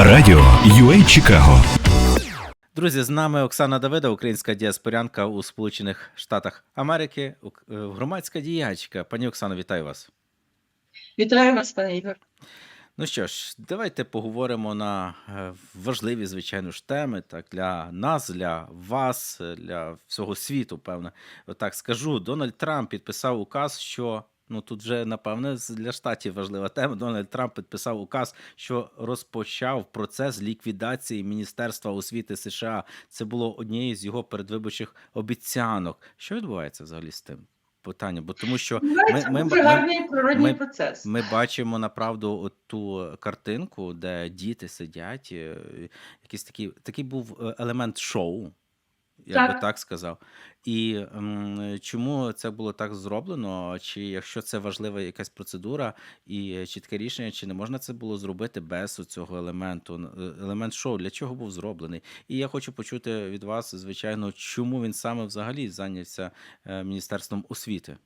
Радіо UA Чикаго. Друзі, з нами Оксана Давида, українська діаспорянка у Сполучених Штатах Америки, е, громадська діячка. Пані Оксано, вітаю вас. Вітаю вас, пане Ігор. Ну що ж, давайте поговоримо на е, важливі, звичайно ж, теми так для нас, для вас, для всього світу. Певне, отак скажу. Дональд Трамп підписав указ, що ну тут вже напевне для штатів важлива тема. Дональд Трамп підписав указ, що розпочав процес ліквідації Міністерства освіти США. Це було однією з його передвиборчих обіцянок. Що відбувається взагалі з тим питанням? Бо тому що ми- дуже ми- ми- процес. ми бачимо направду ту картинку, де діти сидять. е, Якийсь такий, такий був е, елемент шоу, я би Так. так сказав. І м, чому це було так зроблено? Чи якщо це важлива якась процедура і чітке рішення, чи не можна це було зробити без цього елементу? Н- е, Елемент шоу для чого був зроблений? І я хочу почути від вас, звичайно, чому він саме взагалі зайнявся е, міністерством освіти.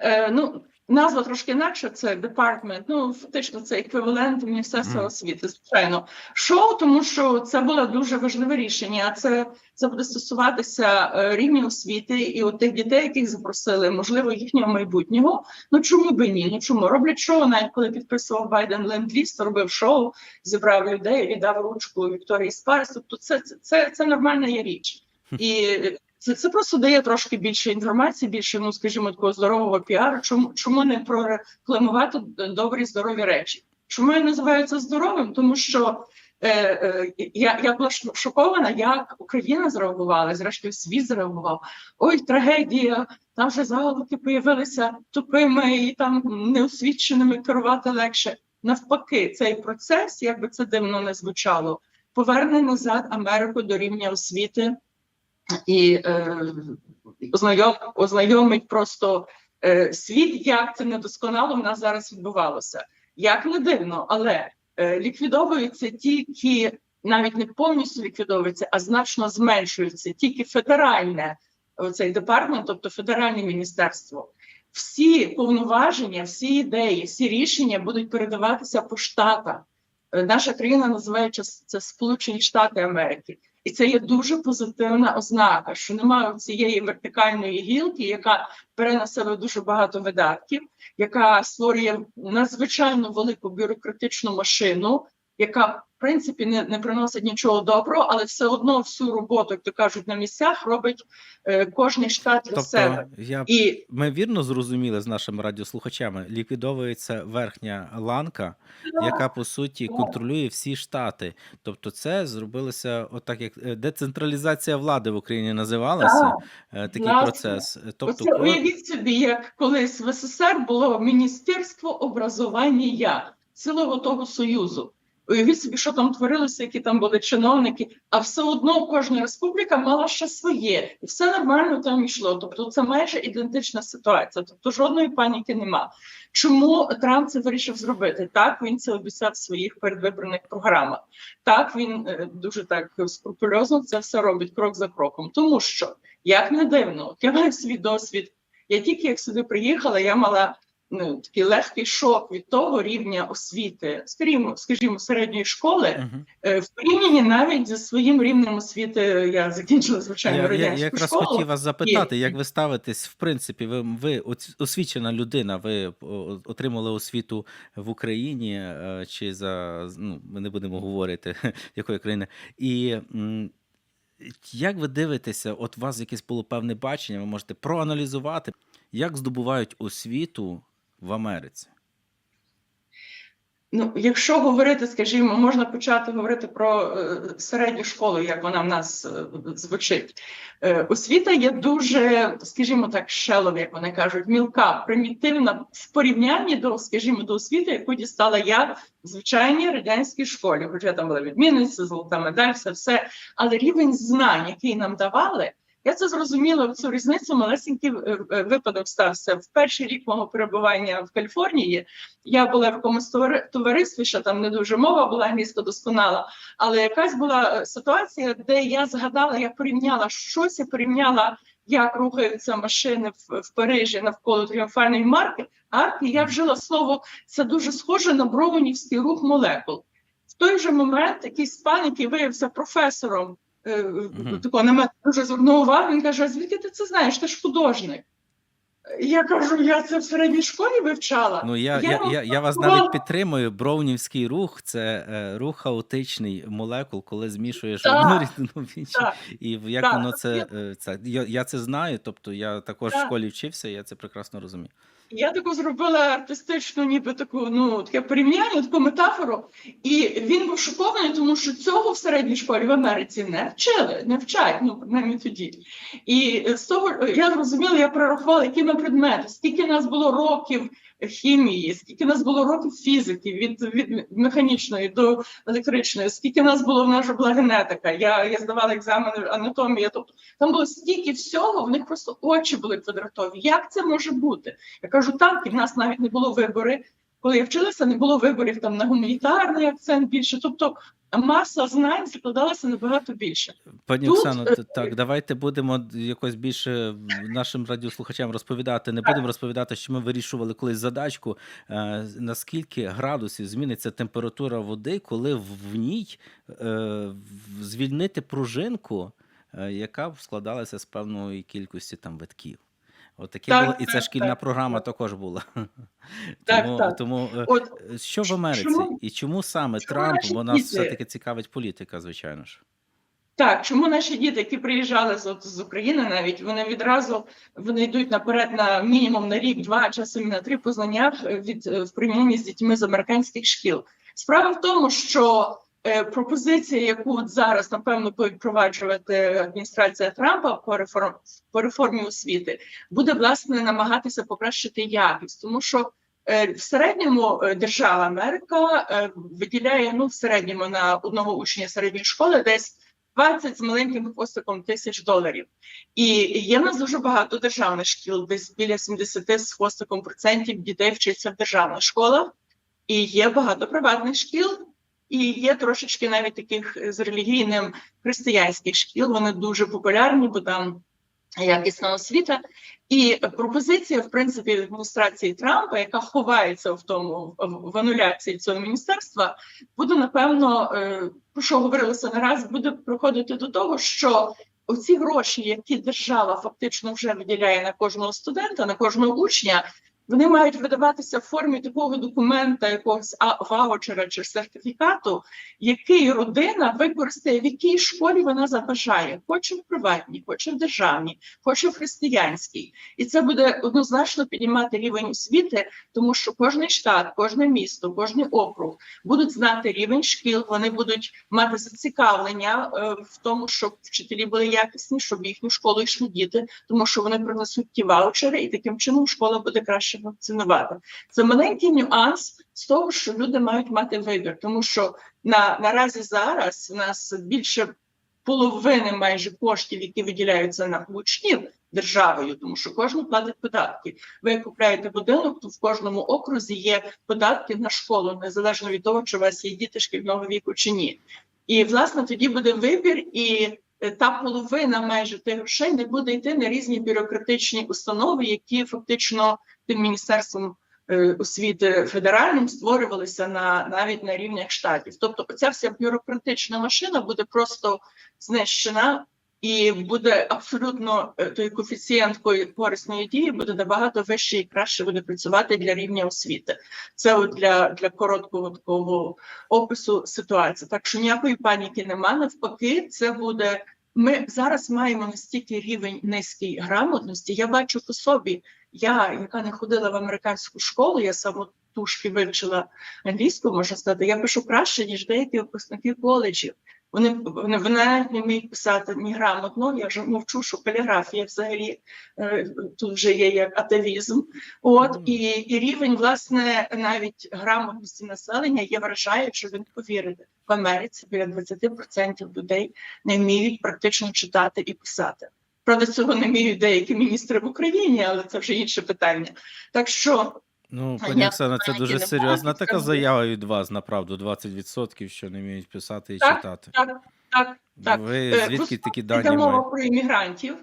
Е, ну, назва трошки інакша, це департмент. Ну, фактично, це еквівалент Міністерства Мгм. освіти, звичайно. Шоу, тому що це було дуже важливе рішення. Це, це буде стосуватися е, рівня освіти і от тих дітей, яких запросили, можливо, їхнього майбутнього. Ну чому би ні? Ну чому роблять шоу? Навіть коли підписував Байден ленд-ліз, то робив шоу, зібрав людей, віддав ручку Вікторії Спарс. Тобто, це, це, це, це нормальна є річ. І це, це просто дає трошки більше інформації, більше, ну скажімо, такого здорового піару. Чому чому не прорекламувати добрі здорові речі? Чому я називаю це здоровим? Тому що е, е, я, я була шокована, як Україна зреагувала, зрештою світ зреагував. Ой, трагедія! Там вже заголовки появилися тупими і там неосвіченими керувати легше. Навпаки, цей процес, як би це дивно не звучало, поверне назад Америку до рівня освіти і е, ознайом, ознайомить просто е, світ, як це недосконало в нас зараз відбувалося. Як не дивно, але е, ліквідовуються тільки навіть не повністю ліквідовуються, а значно зменшуються тільки федеральне цей департмент, тобто федеральне міністерство. Всі повноваження, всі ідеї, всі рішення будуть передаватися по штатах. Наша країна називається це Сполучені Штати Америки. І це є дуже позитивна ознака, що немає цієї вертикальної гілки, яка бере на себе дуже багато видатків, яка створює надзвичайно велику бюрократичну машину, яка в принципі не, не приносить нічого доброго, але все одно всю роботу, як то кажуть, на місцях робить е, кожний штат для себе. Тобто, я І Ми вірно зрозуміли з нашими радіослухачами, ліквідовується верхня ланка, яка по суті Так. контролює всі штати. Тобто, це зробилося отак, як е, децентралізація влади в Україні називалася. Так, е, Такий власне. процес. Тобто, Оце коли- уявіть собі, як колись в СССР було Міністерство образування цілого того союзу. Уявіть собі, що там творилося, які там були чиновники, а все одно кожна республіка мала ще своє, і все нормально там йшло. Тобто, це майже ідентична ситуація. Тобто жодної паніки нема. Чому Трамп це вирішив зробити? Так він це обіцяв в своїх передвиборних програмах. Так він е, дуже так скрупульозно це все робить крок за кроком. Тому що як не дивно, я маю свій досвід. Я тільки як сюди приїхала, я мала ну, такий легкий шок від того рівня освіти, скажімо, скажімо, середньої школи, е, в порівнянні навіть зі своїм рівнем освіти. Я закінчила звичайно я, я, радянську я якраз школу. хотів вас запитати, як ви ставитесь, в принципі, ви, ви освічена людина, ви отримали освіту в Україні е, чи за ну, ми не будемо говорити якої країни. І як ви дивитеся, от у вас якесь було певне бачення, ви можете проаналізувати, як здобувають освіту в Америці? Ну, якщо говорити, скажімо, можна почати говорити про е, середню школу, як вона в нас е, звучить. Е, освіта є дуже, скажімо так, шелов, як вони кажуть, мілка, примітивна в порівнянні до, скажімо, до освіти, яку дістала я в звичайній радянській школі. Хоча там була відмінниця, золота медаль, все все. Але рівень знань, який нам давали, я це зрозуміла цю різницю. Малесенький е, е, випадок стався в перший рік мого перебування в Каліфорнії. Я була в якомусь товаристві, що там не дуже мова була англійська досконала, але якась була е, ситуація, де я згадала, я порівняла щось, я порівняла, як рухаються машини в, в Парижі навколо тріумфальної марки. Арки я вжила слово це дуже схоже на броунівський рух молекул. В той же момент якийсь пан, який виявився професором, е, Мгм. на мене дуже звернув увагу, він каже: а звідки ти це знаєш? Ти ж художник. Я кажу, я це в середній школі вивчала. Ну, я, Я я, я, я вас навіть підтримую. Броунівський рух це е, рух хаотичний молекул, коли змішуєш Так, одну рідину в іншу. І як так. воно це, е, це я, я це знаю. Тобто я також в школі вчився, я це прекрасно розумію. Я таку зробила артистичну, ніби таку, ну таке порівняння, таку метафору. І він був шокований, тому що цього в середній школі в Америці не вчили, не вчать, ну принаймні тоді. І з того я зрозуміла, я прорахувала, які ми предмети, скільки нас було років хімії, скільки нас було років фізики, від, від механічної до електричної, скільки нас було в же була генетика. Я, я здавала екзамени анатомії. Тобто там було стільки всього, в них просто очі були квадратові. Як це може бути? Я кажу, так, і в нас навіть не було вибори. Коли я вчилася, не було виборів там на гуманітарний акцент більше. Тобто маса знань закладалася набагато більше. Пані Тут, Оксано, е, так, давайте будемо якось більше нашим радіослухачам розповідати. Не будемо розповідати, що ми вирішували колись задачку, е, наскільки градусів зміниться температура води, коли в ній е, звільнити пружинку, е, яка б складалася з певної кількості там витків. От таке Так, було, і це так, шкільна так, програма так. також була. Так, тому, так. тому е, От що в Америці чому- і чому саме чому Трамп, бо нас діти- все-таки цікавить політика, звичайно ж. Так, чому наші діти, які приїжджали з, от, з України, навіть вони відразу вони йдуть наперед на мінімум на рік, два часом на три по знаннях е, від е, в порівнянні з дітьми з американських шкіл. Справа в тому, що пропозиція, яку от зараз напевно буде впроваджувати адміністрація Трампа по реформ по реформі освіти, буде власне намагатися покращити якість, тому що. е, В середньому е, держава Америка е, виділяє ну в середньому на одного учня середньої школи десь 20 з маленьким хвостиком тисяч доларів. І є в нас дуже багато державних шкіл, десь біля 70 з хвостиком процентів дітей вчиться в державних школах, і є багато приватних шкіл, і є трошечки навіть таких з релігійним християнських шкіл. Вони дуже популярні, бо там якісна освіта. І пропозиція, в принципі, адміністрації Трампа, яка ховається в тому в- в ануляції цього міністерства, буде напевно е, про що говорилося не раз, буде приходити до того, що оці гроші, які держава фактично вже виділяє на кожного студента, на кожного учня, вони мають видаватися в формі такого документа, якогось ваучера чи сертифікату, який родина використає, в якій школі вона забажає, хоче в приватній, хоче в державній, хоче в християнській, і це буде однозначно піднімати рівень освіти, тому що кожний штат, кожне місто, кожний округ будуть знати рівень шкіл, вони будуть мати зацікавлення е, в тому, щоб вчителі були якісні, щоб в їхню школу йшли діти, тому що вони принесуть ті ваучери, і таким чином школа буде краще функціонувати. Це маленький нюанс з того, що люди мають мати вибір, тому що на наразі зараз у нас більше половини майже коштів, які виділяються на учнів державою, тому що кожен платить податки. Ви купляєте будинок, то в кожному окрузі є податки на школу, незалежно від того, чи у вас є діти шкільного віку чи ні. І власне тоді буде вибір, і та половина майже тих грошей не буде йти на різні бюрократичні установи, які фактично тим міністерством е, освіти федеральним створювалися на навіть на рівнях штатів. Тобто, ця вся бюрократична машина буде просто знищена. І буде абсолютно е, той коефіцієнт корисної дії буде набагато вищий і краще буде працювати для рівня освіти. Це от для, для короткого такого опису ситуації. Так що ніякої паніки нема. Навпаки, це буде. Ми зараз маємо настільки рівень низької грамотності. Я бачу по собі, я, яка не ходила в американську школу, я самотужки вивчила англійську, можна сказати, я пишу краще, ніж деякі випускники коледжів. Вони, вони, вони не вміють писати ні грамотно. Я вже мовчу, що каліграфія взагалі е, тут вже є як атавізм. От і, і рівень, власне, навіть грамотності населення є вражає, що ви не повірите. В Америці біля 20% людей не вміють практично читати і писати. Правда, цього не вміють деякі міністри в Україні, але це вже інше питання. Так що Ну, пані я Оксана, це дуже не серйозна можу така сказати. заява від вас, направду, 20%, що не вміють писати і Так, читати. так, так, так. Ви Е, звідки просто такі йде дані мова маєте? про іммігрантів.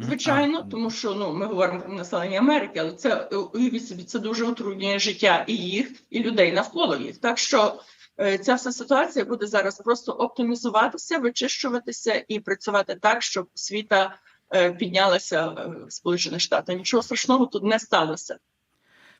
Звичайно, А, тому що ну ми говоримо про населення Америки, але це е, уявіть собі, це дуже утруднює життя і їх, і людей навколо їх. Так що е, ця вся ситуація буде зараз просто оптимізуватися, вичищуватися і працювати так, щоб світа е, піднялася е, в Сполучених Штатах. Нічого страшного тут не сталося.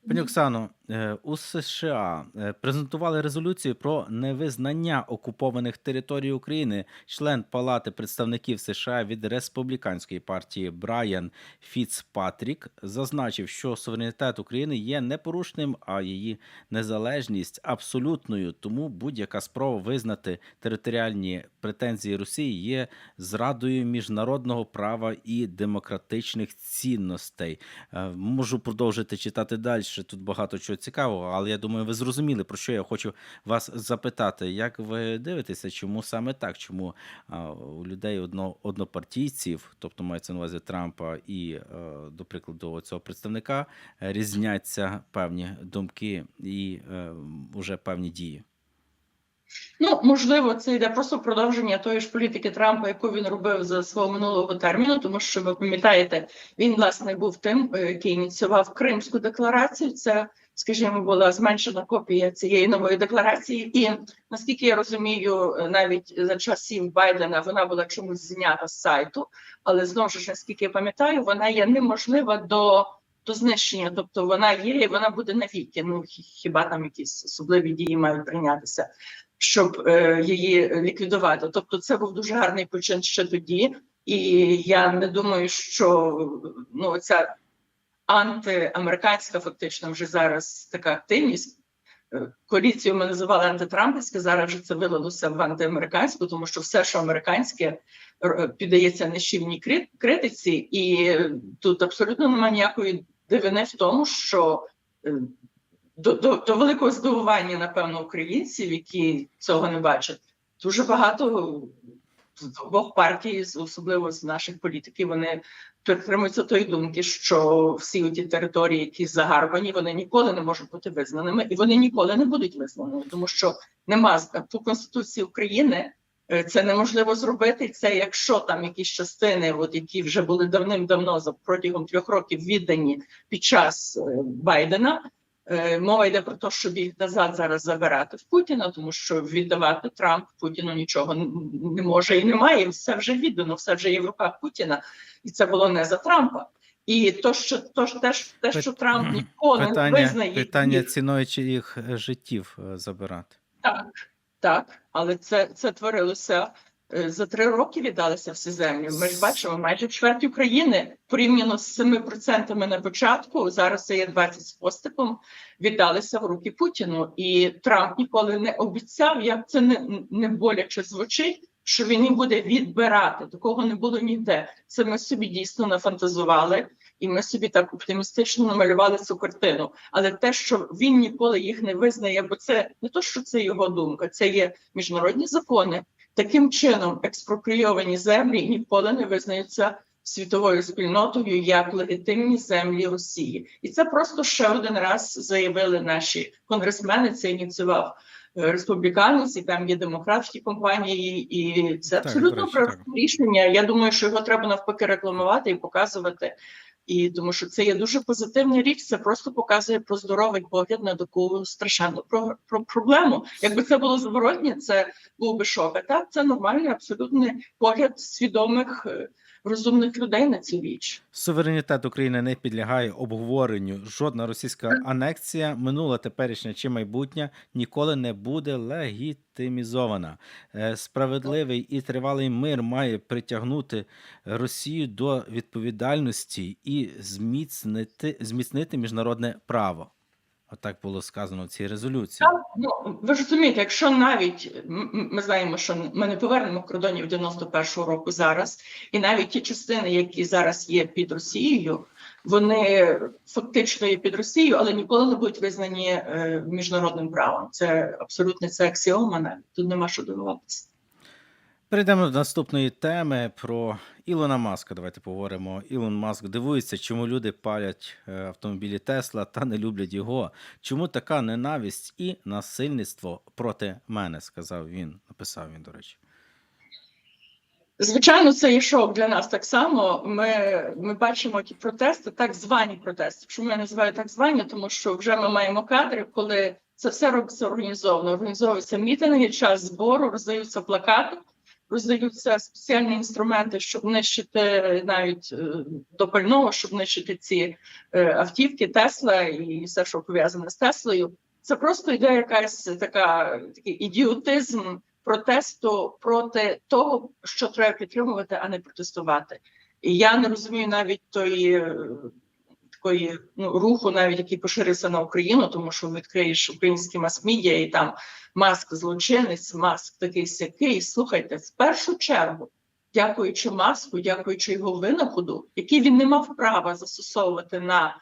Пані Оксано, е, у США е, презентували резолюцію про невизнання окупованих територій України. Член Палати представників США від республіканської партії Брайан Фіцпатрік зазначив, що суверенітет України є непорушним, а її незалежність абсолютною. Тому будь-яка спроба визнати територіальні претензії Росії є зрадою міжнародного права і демократичних цінностей. Е, Можу продовжити читати далі. Тут багато чого цікавого, але я думаю, ви зрозуміли, про що я хочу вас запитати. Як ви дивитеся, чому саме так? Чому а, у людей одно, однопартійців, тобто мається на увазі Трампа і, е, до прикладу, цього представника, різняться певні думки і е, вже певні дії? Ну, можливо, це йде просто продовження тої ж політики Трампа, яку він робив за свого минулого терміну, тому що ви пам'ятаєте, він власне був тим, е, який ініціював Кримську декларацію. Це, скажімо, була зменшена копія цієї нової декларації. І наскільки я розумію, е, навіть за часів Байдена вона була чомусь знята з сайту, але знову ж наскільки я пам'ятаю, вона є неможлива до. До знищення, тобто вона є, і вона буде навіки. Ну хіба там якісь особливі дії мають прийнятися, щоб е, її ліквідувати. Тобто, це був дуже гарний почин ще тоді, і я не думаю, що ну ця антиамериканська фактично вже зараз така активність. е, Коаліцію ми називали антитрампівське, зараз вже це вилилося в антиамериканську, тому що все, що американське, піддається нищівній критиці, і тут абсолютно немає ніякої дивини в тому, що е, до, до, до великого здивування, напевно, українців, які цього не бачать, дуже багато з обох партій, особливо з наших політиків, вони підтримуються тої думки, що всі ті території, які загарбані, вони ніколи не можуть бути визнаними, і вони ніколи не будуть визнаними, тому що нема по конституції України. е, Це неможливо зробити. Це якщо там якісь частини, от які вже були давним-давно за протягом трьох років віддані під час е, Байдена. Е, Мова йде про те, щоб їх назад зараз забирати в Путіна, тому що віддавати Трамп Путіну нічого не може і немає. Все вже віддано, все вже є в руках Путіна, і це було не за Трампа. І то, що то те, те, що Трамп ніколи не визнає питання їх. ціною чиїх е, життів е, забирати. Так, так, але це, це творилося за три роки віддалися всі землі. Ми ж бачимо, майже чверть України порівняно з 7% на початку. Зараз це є 20 з поступом. Віддалися в руки Путіну, і Трамп ніколи не обіцяв, як це не, не боляче звучить. Що він їм буде відбирати, такого не було ніде. Це ми собі дійсно нафантазували, і ми собі так оптимістично намалювали цю картину. Але те, що він ніколи їх не визнає, бо це не то, що це його думка, це є міжнародні закони. Таким чином, експропрійовані землі ніколи не визнаються світовою спільнотою як легітимні землі Росії, і це просто ще один раз заявили наші конгресмени. Це ініціював е, республіканець, і там є демократ в тій компанії, і це Так, абсолютно правильне рішення. Я думаю, що його треба навпаки рекламувати і показувати. І тому що це є дуже позитивна річ. Це просто показує про здоровий погляд на таку страшенну про, про проблему. Якби це було зворотнє, це був би шок. А так це нормальний, абсолютний погляд свідомих е, розумних людей на цю річ. Суверенітет України не підлягає обговоренню. Жодна російська анексія, минуле, теперішнє чи майбутнє, ніколи не буде легітимізована. Е, Справедливий і тривалий мир має притягнути Росію до відповідальності і зміцнити, зміцнити міжнародне право. Отак було сказано в цій резолюції. Так, ну ви ж розумієте, якщо навіть ми знаємо, що ми не повернемо кордонів 91-го року зараз, і навіть ті частини, які зараз є під Росією, вони фактично є під Росією, але ніколи не будуть визнані е, міжнародним правом. Це абсолютно це аксіома. навіть. Тут нема що дивуватися. Перейдемо до наступної теми про Ілона Маска. Давайте поговоримо. Ілон Маск дивується, чому люди палять е, автомобілі Тесла та не люблять його. Чому така ненависть і насильництво проти мене? сказав він. Написав він, до речі. Звичайно, це є шок для нас так само. Ми, ми бачимо ті протести, так звані протести. Чому я називаю так звані? Тому що вже ми маємо кадри, коли Це все робиться організовано. Організовуються мітинги, час збору, роздаються плакати, роздаються спеціальні інструменти, щоб нищити навіть е, до пального, щоб нищити ці е, автівки, Тесла і все, що пов'язане з Теслою. Це просто йде якась така такий ідіотизм протесту проти того, що треба підтримувати, а не протестувати. І я не розумію навіть тої е, такої ну, руху, навіть який поширився на Україну, тому що відкриєш українські мас-медіа, і там маск злочинець, маск такий сякий. Слухайте, в першу чергу, дякуючи маску, дякуючи його винаходу, який він не мав права застосовувати на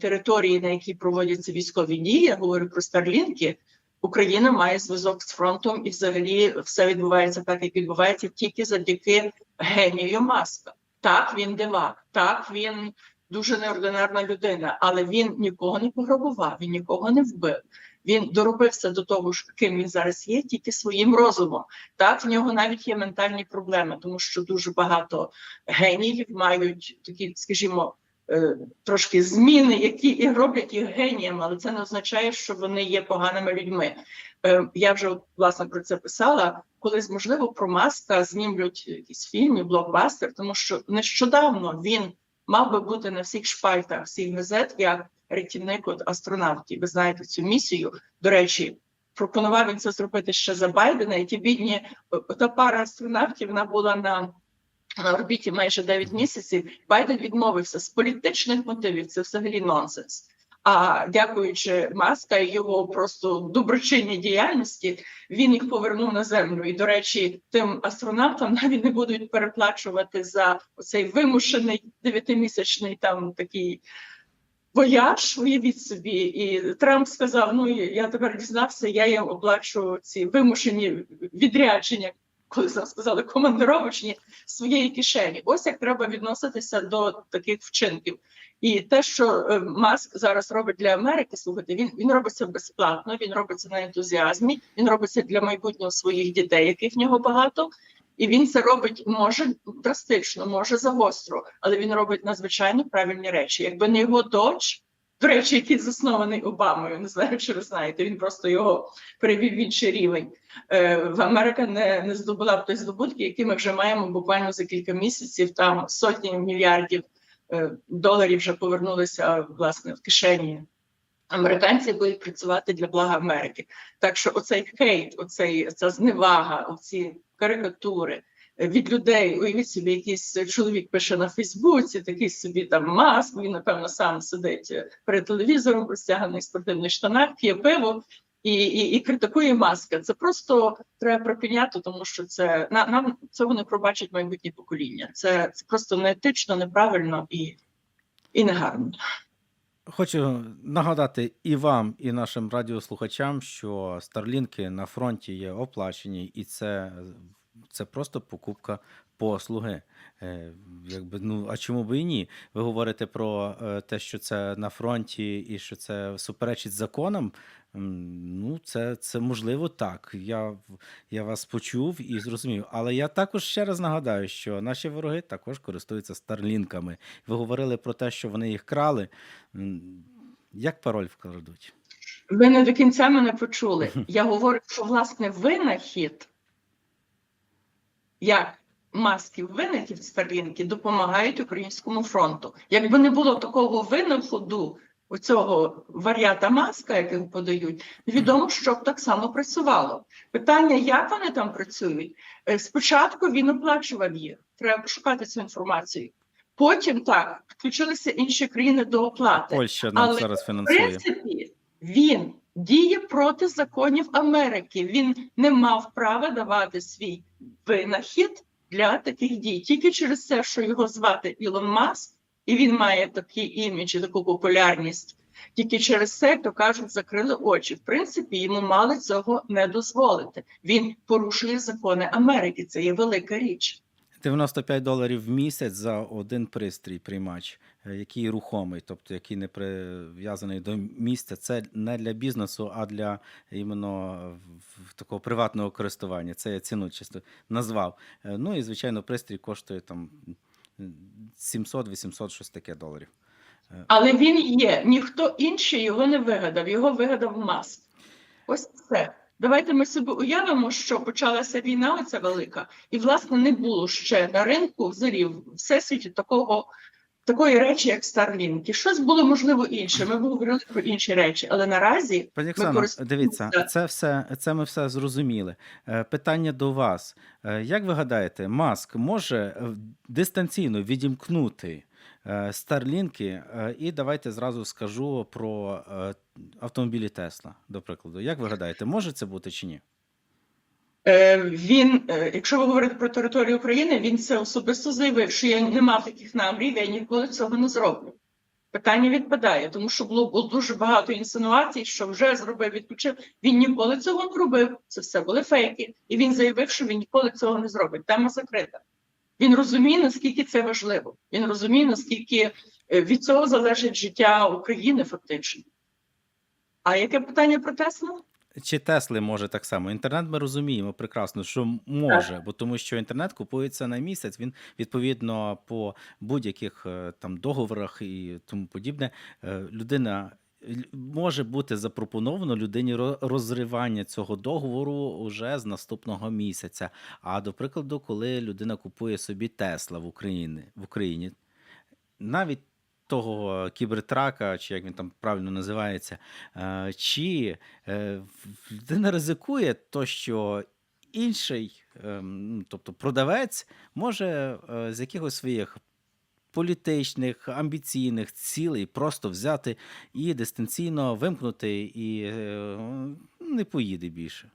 території, на якій проводяться військові дії, я говорю про Старлінки. Україна має зв'язок з фронтом, і взагалі все відбувається так, як відбувається, тільки завдяки генію маска. Так, він дивак, так він дуже неординарна людина, але він нікого не пограбував, він нікого не вбив. Він доробився до того, що ким він зараз є, тільки своїм розумом. Так, в нього навіть є ментальні проблеми, тому що дуже багато геніїв мають такі, скажімо, е, трошки зміни, які і роблять їх геніями, але це не означає, що вони є поганими людьми. Е, Я вже власне про це писала. Колись можливо про маска знімлють якісь фільми, блокбастер, тому що нещодавно він мав би бути на всіх шпальтах всіх газет як рятівник от астронавтів. Ви знаєте цю місію. До речі, пропонував він це зробити ще за Байдена, і ті бідні та пара астронавтів вона була на. На орбіті майже 9 місяців Байден відмовився з політичних мотивів. Це взагалі нонсенс. А дякуючи маска і його просто доброчинній діяльності, він їх повернув на землю. І, до речі, тим астронавтам навіть не будуть переплачувати за цей вимушений дев'ятимісячний там такий вояж. Уявіть собі. І Трамп сказав: Ну я тепер дізнався, я їм оплачу ці вимушені відрядження. Коли сказали командировочні своєї кишені, ось як треба відноситися до таких вчинків. І те, що е, Маск зараз робить для Америки, слухайте, він він робить це безплатно, він робить це на ентузіазмі, він робить це для майбутнього своїх дітей, яких в нього багато. І він це робить може драстично, може загостро, але він робить надзвичайно правильні речі. Якби не його дочь, до речі, який заснований Обамою, не знаю, чи ви знаєте, він просто його перевів в інший рівень. Е, в Америка не, не здобула б той здобутки, які ми вже маємо буквально за кілька місяців. Там сотні мільярдів е, доларів вже повернулися власне в кишені. Американці будуть працювати для блага Америки. Так що оцей хейт, оцей ця зневага, оці карикатури від людей. Уявіть собі, якийсь чоловік пише на Фейсбуці, такий собі там маск. Він напевно сам сидить е, перед телевізором, розтяганий в спортивних штанах, п'є пиво. І, і, і критикує маска. Це просто треба припиняти, тому що це на нам цього не пробачить майбутнє покоління. Це, це просто неетично, неправильно і, і негарно. Хочу нагадати і вам, і нашим радіослухачам, що старлінки на фронті є оплачені, і це, це просто покупка послуги. Е, якби, ну, а чому би і ні? Ви говорите про е, те, що це на фронті і що це суперечить законам. Ну, це, це можливо так. Я, я вас почув і зрозумів. Але я також ще раз нагадаю, що наші вороги також користуються старлінками. Ви говорили про те, що вони їх крали. Як пароль вкладуть? Ви не до кінця мене почули. Я говорю, що власне винахід, як масків винахід Старлінки допомагають українському фронту. Якби не було такого винаходу, оцього варіата маска, яких подають, відомо, що б так само працювало. Питання, як вони там працюють? Е, Спочатку він оплачував їх. Треба пошукати цю інформацію. Потім так підключилися інші країни до оплати. Польща нам Але, зараз В фінансує. принципі, він діє проти законів Америки. Він не мав права давати свій винахід для таких дій. Тільки через те, що його звати Ілон Маск, і він має такий імідж і таку популярність. Тільки через це, як то кажуть, закрили очі. В принципі, йому мали цього не дозволити. Він порушує закони Америки. Це є велика річ. 95 доларів в місяць за один пристрій приймач, який рухомий, тобто який не прив'язаний до місця. Це не для бізнесу, а для іменно такого приватного користування. Це я ціну чисто назвав. Е, Ну і звичайно, пристрій коштує там 700-800 щось таке доларів. Але він є. Ніхто інший його не вигадав. Його вигадав Маск. Ось це. Давайте ми собі уявимо, що почалася війна, оця велика, і власне не було ще на ринку взагалі в всесвіті такого. Такої речі, як Starlink. І щось було можливо інше. Ми говорили про інші речі, але наразі Пані ми Оксано, користуємося дивіться, це все, це ми все зрозуміли. Е, Питання до вас. Е, Як ви гадаєте, Маск може е, дистанційно відімкнути старлінки? І давайте зразу скажу про автомобілі Тесла, до прикладу. Як ви гадаєте, може це бути чи ні? Е, Він, е, якщо ви говорите про територію України, він це особисто заявив, що я не мав таких намірів, я ніколи цього не зроблю. Питання відпадає, тому що було, було дуже багато інсинуацій, що вже зробив, відключив. Він ніколи цього не робив. Це все були фейки. І він заявив, що він ніколи цього не зробить. Тема закрита. Він розуміє, наскільки це важливо. Він розуміє, наскільки е, від цього залежить життя України, фактично. А яке питання про Теслу? Чи Тесли може так само? Інтернет ми розуміємо прекрасно, що може, бо тому що інтернет купується на місяць. Він відповідно по будь-яких е, там договорах і тому подібне. е, Людина може бути запропоновано людині ро- розривання цього договору уже з наступного місяця. А до прикладу, коли людина купує собі Тесла в Україні в Україні, навіть того кібертрака, чи як він там правильно називається, е, чи е, людина ризикує то, що інший, ем, ну, тобто продавець, може е, з якихось своїх політичних, амбіційних цілей просто взяти і дистанційно вимкнути, і е, не поїде більше.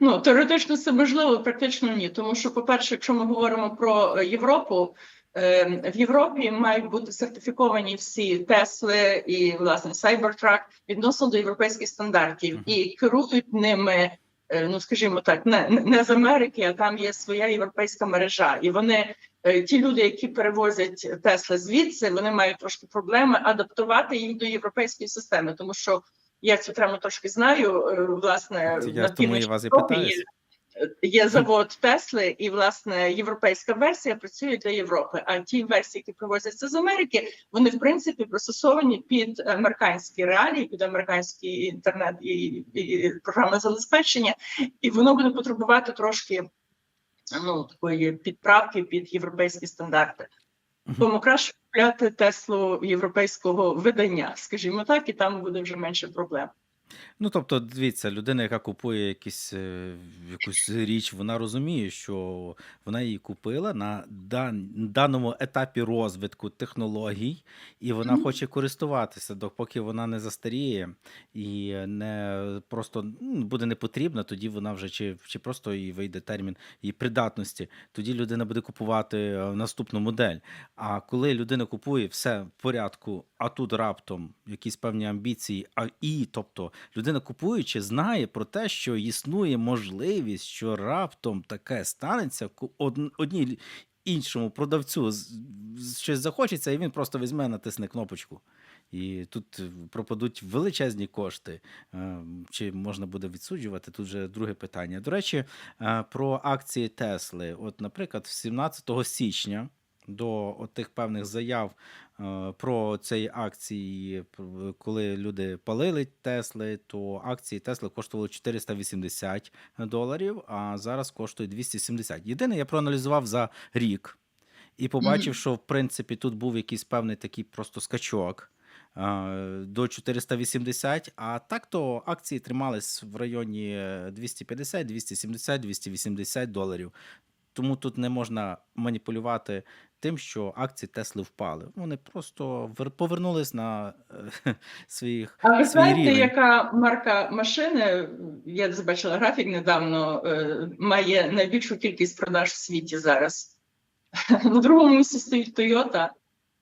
Ну, теоретично це можливо, практично ні. Тому що, по-перше, якщо ми говоримо про е, Європу, е, в Європі мають бути сертифіковані всі Тесли і власне Cybertruck відносно до європейських стандартів, і керують ними. е, Ну, скажімо так, не, не з Америки, а там є своя європейська мережа, і вони е, ті люди, які перевозять Тесли звідси, вони мають трошки проблеми адаптувати їх до європейської системи, тому що я цю тему трошки знаю. е, Власне, я на тому півночі вас і питаюсь. Є, завод Тесли, і власне європейська версія працює для Європи. А ті версії, які привозяться з Америки, вони в принципі пристосовані під американські реалії, під американський інтернет і, і програмне забезпечення, і воно буде потребувати трошки ну такої підправки під європейські стандарти. Тому краще купляти Теслу європейського видання, скажімо так, і там буде вже менше проблем. Ну, тобто, дивіться, людина, яка купує якісь, е, якусь річ, вона розуміє, що вона її купила на дан, даному етапі розвитку технологій, і вона Мгм. хоче користуватися, допоки вона не застаріє і не просто ну, буде не потрібна, тоді вона вже чи, чи просто їй вийде термін її придатності, тоді людина буде купувати е, наступну модель. А коли людина купує все в порядку, а тут раптом якісь певні амбіції, а і тобто людина купуючи, знає про те, що існує можливість, що раптом таке станеться, одній іншому продавцю щось захочеться, і він просто візьме, натисне кнопочку. І тут е, пропадуть величезні кошти. Е, Чи можна буде відсуджувати? Тут вже друге питання. До речі, е, про акції Тесли. От, наприклад, 17 січня до тих певних заяв е, про цієї акції, коли люди палили Тесли, то акції Тесли коштували 480 доларів, а зараз коштують 270. Єдине, я проаналізував за рік і побачив, що в принципі тут був якийсь певний такий просто скачок. е, До 480, а так то акції тримались в районі е, 250, 270, 280 доларів. Тому тут не можна маніпулювати тим, що акції Тесли впали. Вони просто повернулись на е, своїх А ви знаєте, рівень. яка марка машини? Я забачила графік недавно, е, має найбільшу кількість продаж в світі зараз. На другому місці стоїть Toyota,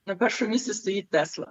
на першому місці стоїть Tesla.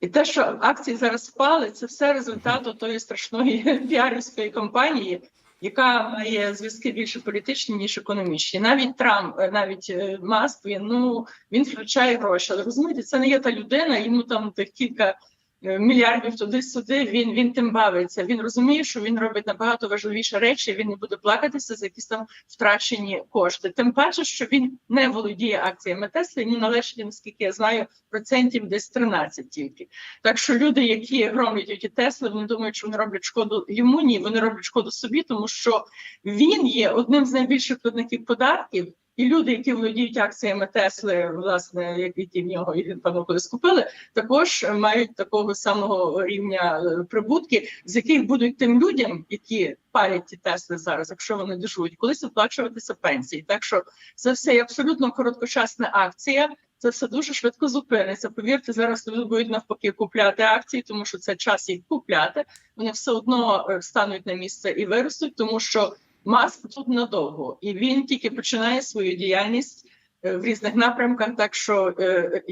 І те, що акції зараз впали, це все результат тої страшної піарівської кампанії, яка має зв'язки більше політичні, ніж економічні. Навіть Трамп, е, навіть е, Маск, він ну він втрачає гроші. Але розумієте, це не є та людина, йому там тих кілька мільярдів туди-сюди. Він він тим бавиться. Він розуміє, що він робить набагато важливіші речі. Він не буде плакатися за якісь там втрачені кошти. Тим паче, що він не володіє акціями Тесли. Йому належить, наскільки я знаю, процентів десь 13 тільки. Так що люди, які громлять ті Тесли, вони думають, що вони роблять шкоду йому. Ні, вони роблять шкоду собі, тому що він є одним з найбільших платників податків. І люди, які володіють акціями Тесли, власне, як і ті в нього, і він певно колись купили, також мають такого самого рівня е, прибутки, з яких будуть тим людям, які палять ті Тесли зараз, якщо вони доживуть, колись оплачуватися пенсії. Так що це все є абсолютно короткочасна акція. Це все дуже швидко зупиниться. Повірте, зараз люди будуть навпаки купляти акції, тому що це час їх купляти. Вони все одно е, стануть на місце і виростуть, тому що Маск тут надовго, і він тільки починає свою діяльність е, в різних напрямках. Так що е,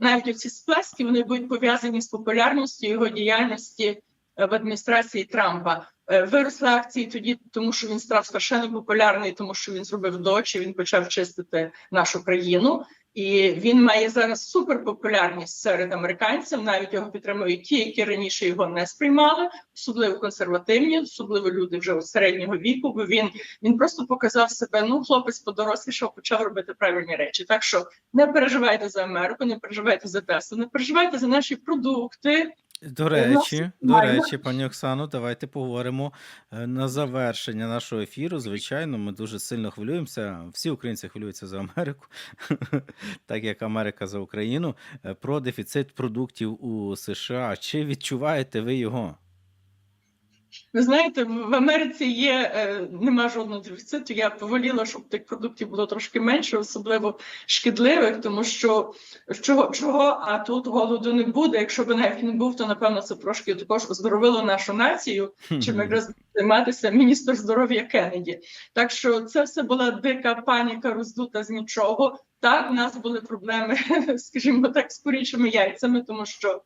навіть ці сплески вони будуть пов'язані з популярністю його діяльності е, в адміністрації Трампа. Виросли акції тоді, тому що він став страшенно популярний, тому що він зробив дочі, він почав чистити нашу країну. І він має зараз суперпопулярність серед американців. Навіть його підтримують ті, які раніше його не сприймали, особливо консервативні, особливо люди вже середнього віку. Бо він він просто показав себе. Ну, хлопець подорослішав, почав робити правильні речі. Так що не переживайте за Америку, не переживайте за Теслу, не переживайте за наші продукти. До речі, до речі, пані Оксано, давайте поговоримо е, на завершення нашого ефіру. Звичайно, ми дуже сильно хвилюємося. Всі українці хвилюються за Америку, так як Америка за Україну. Е, Про дефіцит продуктів у США. Чи відчуваєте ви його? Ви знаєте, в Америці є е, нема жодного дефіциту. Я поволіла, щоб тих продуктів було трошки менше, особливо шкідливих, тому що чого чого, а тут голоду не буде. Якщо б навіть не був, то напевно це трошки також оздоровило нашу націю. Чим якраз займатися міністр здоров'я Кеннеді. Так що це все була дика паніка, роздута з нічого. Так, в нас були проблеми, скажімо так, з курячими яйцями, тому що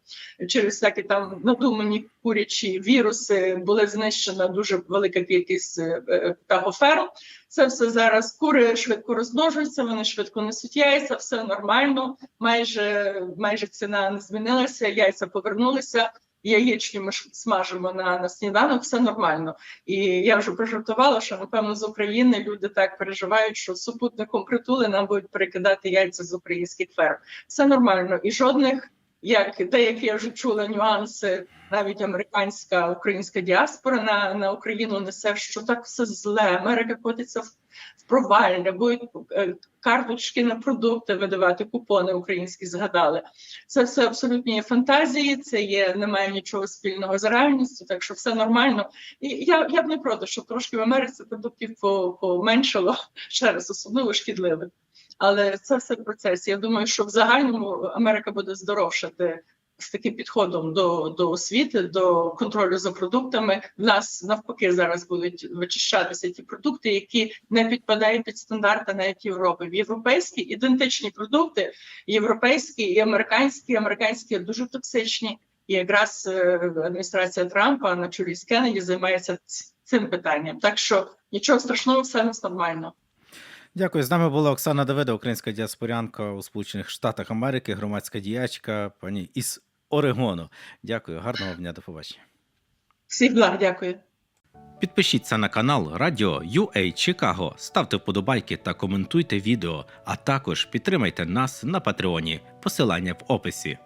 через всякі там надумані курячі віруси була знищена дуже велика кількість е, е, птахоферм. Це все зараз кури швидко розмножуються, вони швидко несуть яйця, все нормально. Майже майже ціна не змінилася, яйця повернулися. Яєчні ми смажимо на, на сніданок, все нормально. І я вже пожартувала, що напевно з України люди так переживають, що супутником притули нам будуть перекидати яйця з українських ферм. Все нормально, і жодних, як деякі я вже чула нюанси, навіть американська українська діаспора на, на Україну несе, що так все зле. Америка котиться в, в провальне, будуть е, карточки на продукти видавати, купони українські згадали. Це все абсолютні фантазії, це є немає нічого спільного з реальністю, так що все нормально. І я, я б не проти, щоб трошки в Америці продуктів по- поменшало ще раз, особливо шкідливих. Але це все процес. Я думаю, що в загальному Америка буде здоровшати з таким підходом до, до освіти, до контролю за продуктами. В нас навпаки зараз будуть вичищатися ті продукти, які не підпадають під стандарти навіть Європи. В європейські ідентичні продукти, європейські і американські, американські дуже токсичні. І якраз е, адміністрація Трампа на чолі з Кеннеді займається цим питанням. Так що нічого страшного, все нас нормально. Дякую. З нами була Оксана Давида, українська діаспорянка у Сполучених Штатах Америки, громадська діячка, пані із Орегону. Дякую, гарного дня, до побачення. Всіх благ, дякую. Підпишіться на канал Радіо UA Чикаго, ставте вподобайки та коментуйте відео, а також підтримайте нас на Патреоні. Посилання в описі.